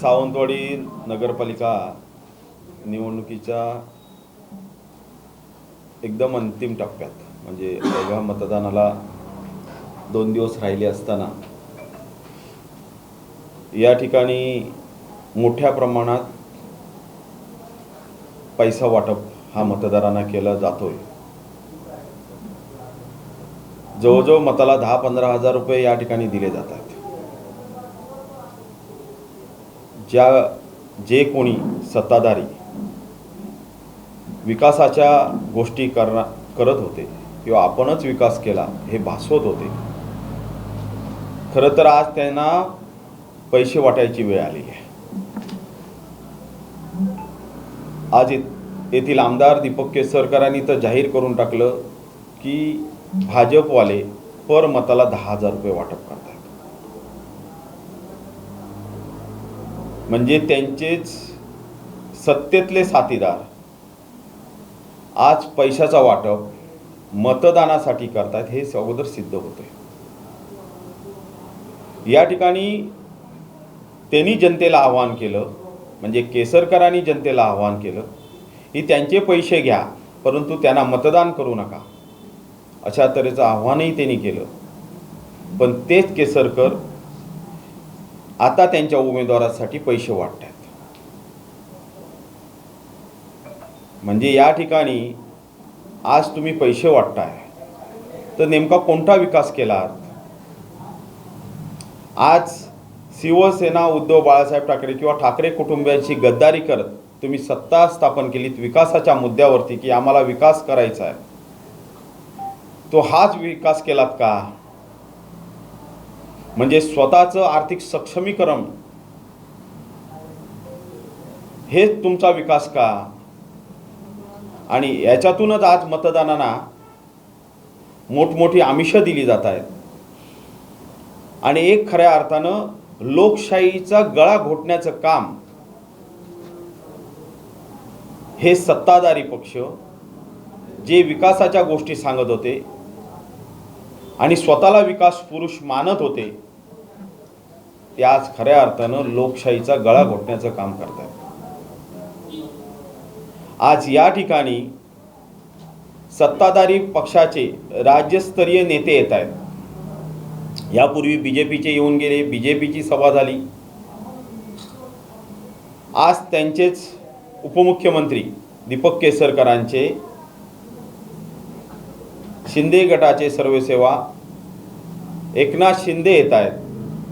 सावंतवाडी नगरपालिका निवडणुकीच्या एकदम अंतिम टप्प्यात म्हणजे एका मतदानाला दोन दिवस राहिले असताना या ठिकाणी मोठ्या प्रमाणात पैसा वाटप हा मतदारांना केला जातोय. जवळजवळ मताला दहा पंधरा हजार रुपये या ठिकाणी दिले जातात. ज्या जे कोणी सत्ताधारी विकासाच्या गोष्टी करणा करत होते किंवा आपणच विकास केला हे भासवत होते खरं तर आज त्यांना पैसे वाटायची वेळ आलेली आहे. आज येथील आमदार दीपक केसरकरांनी तर जाहीर करून टाकलं की भाजपवाले पर मताला दहा हजार रुपये वाटप करतात. म्हणजे त्यांचेच सत्तेतले साथीदार. आज पैशाचा वाटप मतदानासाठी करतात हे अगोदर सिद्ध होते. या ठिकाणी त्यांनी जनतेला आव्हान केलं म्हणजे केसरकरांनी जनतेला आव्हान केलं की त्यांचे पैसे घ्या परंतु त्यांना मतदान करू नका. अशा तऱ्हेचं आव्हानही त्यांनी केलं. पण तेच केसरकर आता त्यांच्या उमेदवारासाठी पैसे वाटतात. म्हणजे या ठिकाणी आज तुम्ही पैसे वाटताय. तर नेमका कोणता विकास केलात? आज शिवसेना उद्धव बाळासाहेब ठाकरे किंवा ठाकरे कुटुंबियांची गद्दारी करत तुम्ही सत्ता स्थापन केलीत विकासाच्या मुद्द्यावरती की आम्हाला विकास करायचा आहे तो हाच विकास केलात का? म्हणजे स्वतःचं आर्थिक सक्षमीकरण. हेच तुमचा विकास का? आणि याच्यातूनच आज मतदानांना मोठमोठी आमिषं दिली जात आहेत. आणि एक खऱ्या अर्थानं लोकशाहीचा गळा घोटण्याचं काम हे सत्ताधारी पक्ष जे विकासाच्या गोष्टी सांगत होते आणि स्वतःला विकास पुरुष मानत होते ते आज खऱ्या अर्थानं लोकशाहीचा गळा घोटण्याचं काम करतात. आज या ठिकाणी सत्ताधारी पक्षाचे राज्यस्तरीय नेते येत आहेत. यापूर्वी बी जे पीचे येऊन गेले बी जे पीची सभा झाली. आज त्यांचेच उपमुख्यमंत्री दीपक केसरकरांचे शिंदे गटाचे सर्वसेवा एकनाथ शिंदे येत आहेत.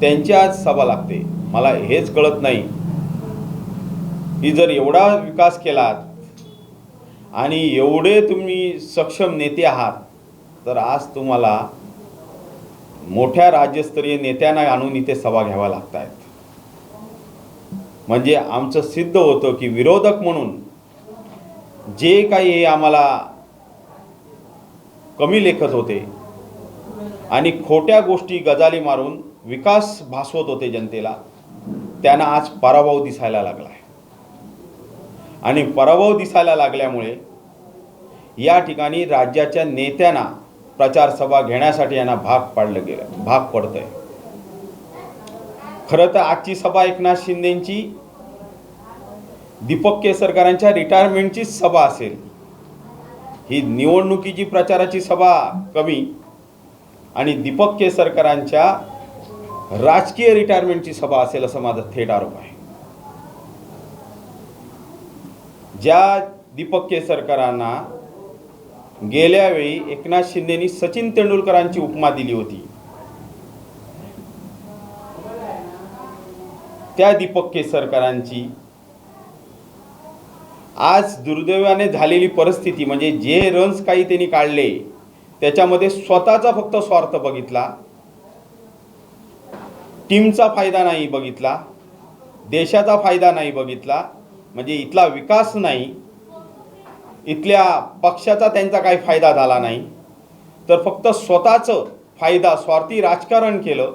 त्यांची आज सभा लागते. मला हेच कळत नाही. की जर एवढा विकास केलात आणि एवढे तुम्ही सक्षम नेते आहात तर आज तुम्हाला मोठ्या राज्यस्तरीय नेत्यांना आणून इथे सभा घ्याव्या लागत आहेत म्हणजे आमचं सिद्ध होतं की विरोधक म्हणून जे काही हे आम्हाला कमी लेखत होते आणि खोट्या गोष्टी गजाली मारून विकास भासवत होते जनतेला. त्यांना आज पराभव दिसायला लागला आहे. आणि पराभव दिसायला लागल्यामुळे या ठिकाणी राज्याच्या नेत्यांना प्रचार सभा घेण्यासाठी यांना भाग पाडलं गेलं भाग पडतंय. खरं तर आजची सभा एकनाथ शिंदेची दीपक केसरकरांच्या रिटायरमेंटचीच सभा असेल. ही निवडणुकीची प्रचाराची सभा कमी आणि दीपक केसरकरांच्या राजकीय रिटायरमेंटची सभा असेल असं माझा थेट आरोप आहे. ज्या दीपक केसरकरांना गेल्या वेळी एकनाथ शिंदेनी सचिन तेंडुलकरांची उपमा दिली होती त्या दीपक केसरकरांची आज दुर्दैवाने झालेली परिस्थिती म्हणजे जे रन्स काही त्यांनी काढले त्याच्यामध्ये स्वतःचा फक्त स्वार्थ बघितला टीमचा फायदा नाही बघितला देशाचा फायदा नाही बघितला म्हणजे इथला विकास नाही इथल्या पक्षाचा त्यांचा काही फायदा झाला नाही. तर फक्त स्वतःचं फायदा स्वार्थी राजकारण केलं.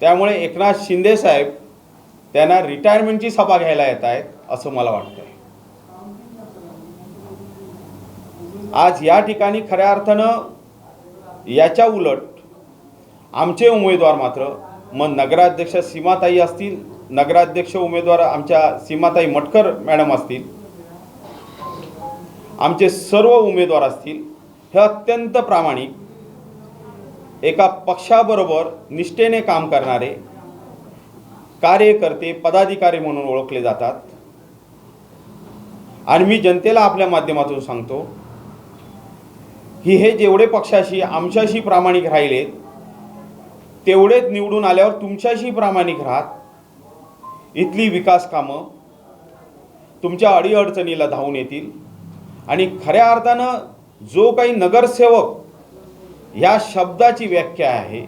त्यामुळे एकनाथ शिंदे साहेब त्यांना रिटायरमेंटची सभा घ्यायला येत आहेत असं मला वाटतंय. आज या ठिकाणी खऱ्या अर्थानं याच्या उलट आमचे उमेदवार मात्र मग नगराध्यक्ष सीमाताई असतील नगराध्यक्ष उमेदवार आमच्या सीमाताई मटकर मॅडम असतील आमचे सर्व उमेदवार असतील हे अत्यंत प्रामाणिक एका पक्षाबरोबर निष्ठेने काम करणारे कार्यकर्ते पदाधिकारी म्हणून ओळखले जातात. आणि मी जनतेला आपल्या माध्यमातून सांगतो की हे जेवढे पक्षाशी आमच्याशी प्रामाणिक राहिलेत तेवढेच निवडून आल्यावर तुमच्याशी प्रामाणिक राहत. इथली विकास कामं तुमच्या अडीअडचणीला धावून येतील. आणि खऱ्या अर्थानं जो काही नगरसेवक ह्या शब्दाची व्याख्या आहे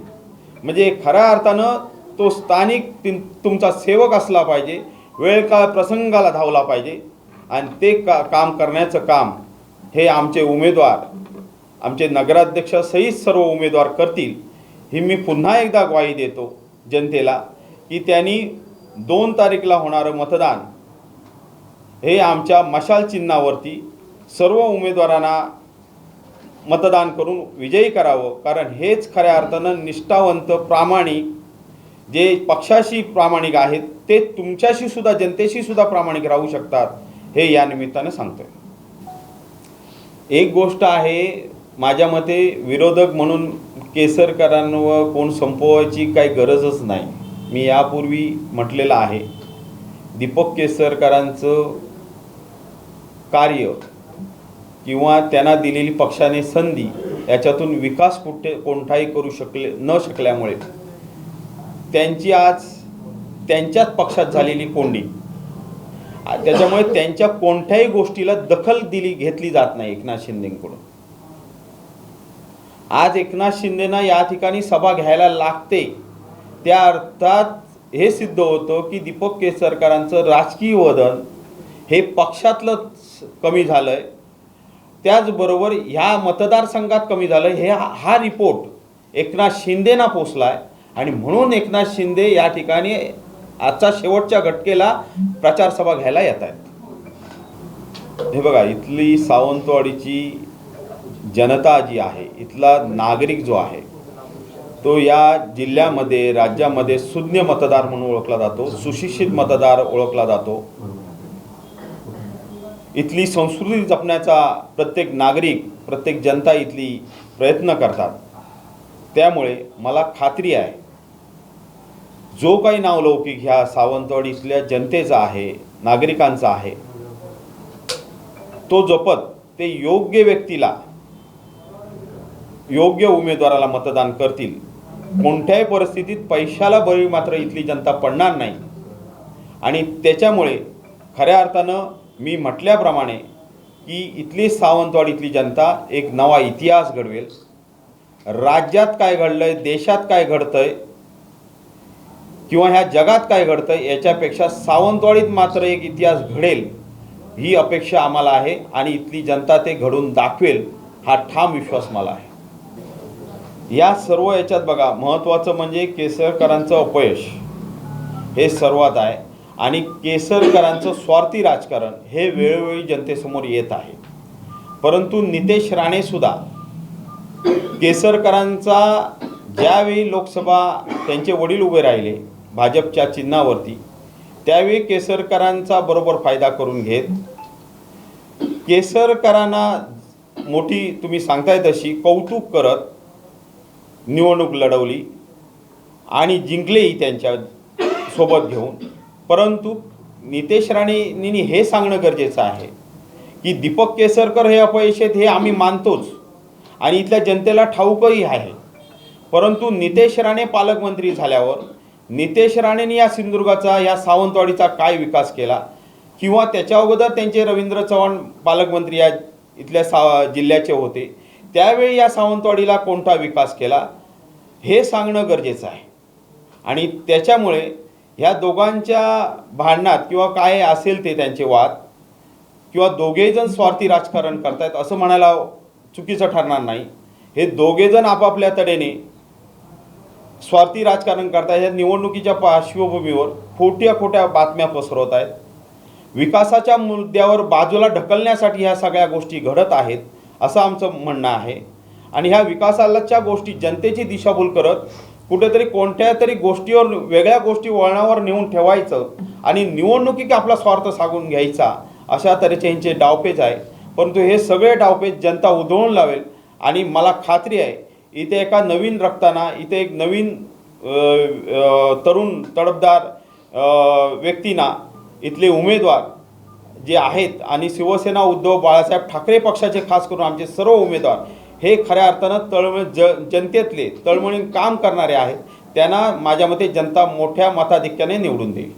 म्हणजे खऱ्या अर्थानं तो स्थानिक तुमचा सेवक असला पाहिजे वेळ काळ प्रसंगाला धावला पाहिजे आणि ते का काम करण्याचं काम हे आमचे उमेदवार आमचे नगराध्यक्ष सहित सर्व उमेदवार करतील. ही मी पुन्हा एकदा ग्वाही देतो जनतेला की त्यांनी दोन तारीखला होणारं मतदान हे आमच्या मशाल चिन्हावरती सर्व उमेदवारांना मतदान करून विजयी करावं. कारण हेच खऱ्या अर्थानं निष्ठावंत प्रामाणिक जे पक्षाशी प्रामाणिक आहेत ते तुमच्याशी सुद्धा जनतेशी सुद्धा प्रामाणिक राहू शकतात हे या निमित्तानं सांगतोय. एक गोष्ट आहे माझ्या मते विरोधक म्हणून केसरकरांवर कोण संपवायची काही गरजच नाही. मी यापूर्वी म्हटलेलं आहे. दीपक केसरकरांचं कार्य किंवा त्यांना दिलेली पक्षाने संधी याच्यातून विकास कुठे कोणताही करू शकले न शकल्यामुळे त्यांची आज त्यांच्याच पक्षात झालेली कोंडी. त्याच्यामुळे त्यांच्या कोणत्याही गोष्टीला दखल दिली घेतली जात नाही एकनाथ शिंदेकडून. आज एकनाथ शिंदेना या ठिकाणी सभा घ्यायला लागते. त्या अर्थात हे सिद्ध होतं की दीपक केसरकरांचं राजकीय वदन हे पक्षातलं कमी झालं आहे त्याचबरोबर ह्या मतदारसंघात कमी झालं हे हा रिपोर्ट एकनाथ शिंदेना पोचला आहे आणि म्हणून एकनाथ शिंदे या ठिकाणी आजच्या शेवटच्या घटकेला प्रचार सभा घ्यायला येत आहेत हे बघा इथली सावंतवाडीची जनता जी आहे इथला नागरिक जो आहे तो या जिल्ह्यामध्ये राज्यामध्ये सुज्ञ मतदार म्हणून ओळखला जातो सुशिक्षित मतदार ओळखला जातो. इथली संस्कृती जपण्याचा प्रत्येक नागरिक प्रत्येक जनता इथली प्रयत्न करतात. त्यामुळे मला खात्री आहे जो काही नावलौकिक ह्या सावंतवाडी इथल्या जनतेचा आहे नागरिकांचा आहे तो जपत ते योग्य व्यक्तीला योग्य उमेदवाराला मतदान करतील. कोणत्याही परिस्थितीत पैशाला बळी मात्र इथली जनता पडणार नाही. आणि त्याच्यामुळे खऱ्या अर्थानं मी म्हटल्याप्रमाणे की इथली सावंतवाडीतली जनता एक नवा इतिहास घडवेल. राज्यात काय घडलं आहे देशात काय घडतं आहे किंवा ह्या जगात काय घडतं आहे याच्यापेक्षा सावंतवाडीत मात्र एक इतिहास घडेल ही अपेक्षा आम्हाला आहे आणि इथली जनता ते घडून दाखवेल हा ठाम विश्वास मला आहे. या सर्व याच्यात बघा महत्त्वाचं म्हणजे केसरकरांचं अपयश. हे सर्वात आहे. आणि केसरकरांचं स्वार्थी राजकारण हे वेळोवेळी जनतेसमोर येत आहे. परंतु नितेश राणेसुद्धा केसरकरांचा ज्यावेळी लोकसभा त्यांचे वडील उभे राहिले भाजपच्या चिन्हावरती त्यावेळी केसरकरांचा बरोबर फायदा करून घेत. केसरकरांना मोठी तुम्ही सांगताय तशी कौतुक करत निवडणूक लढवली आणि जिंकलेही त्यांच्यासोबत घेऊन. परंतु नितेश राणेंनी हे सांगणं गरजेचं आहे की दीपक केसरकर हे अपयश आहेत हे आम्ही मानतोच आणि इथल्या जनतेला ठाऊकही आहे. परंतु नितेश राणे पालकमंत्री झाल्यावर नितेश राणेंनी या सिंधुदुर्गाचा या सावंतवाडीचा काय विकास केला किंवा त्याच्या अगोदर त्यांचे रवींद्र चव्हाण पालकमंत्री या इथल्या सा जिल्ह्याचे होते त्यावेळी या सावंतवाडीला कोणता विकास केला हे सांगणं गरजेचं आहे. आणि त्याच्यामुळे ह्या दोघांच्या भांडणात किंवा काय असेल ते त्यांचे वाद किंवा दोघेजण स्वार्थी राजकारण करतायत असं म्हणायला चुकीचं ठरणार नाही. हे दोघेजण आपापल्या तऱ्हेने स्वार्थी राजकारण करतायत. या निवडणुकीच्या पार्श्वभूमीवर खोट्या खोट्या बातम्या पसरवत आहेत विकासाच्या मुद्द्यावर बाजूला ढकलण्यासाठी ह्या सगळ्या गोष्टी घडत आहेत. असं आमचं म्हणणं आहे. आणि ह्या विकासाच्या गोष्टी जनतेची दिशाभूल करत कुठेतरी कोणत्या तरी गोष्टीवर वेगळ्या गोष्टी वळणावर नेऊन ठेवायचं आणि निवडणुकीत आपला स्वार्थ सागून घ्यायचा अशा तऱ्हेचे यांचे डावपेच आहे. परंतु हे सगळे डावपेच जनता उधळून लावेल आणि मला खात्री आहे इथे एका नवीन रक्ताना इथे एक नवीन तरुण तडफदार व्यक्तींना इथले उमेदवार जे आहेत आणि शिवसेना उद्धव बाळासाहेब ठाकरे पक्षाचे खास करून आमचे सर्व उमेदवार हे खऱ्या अर्थानं तळमळ ज जनतेतले तळमळीन काम करणारे आहेत. त्यांना माझ्या मते जनता मोठ्या मताधिक्याने निवडून देईल.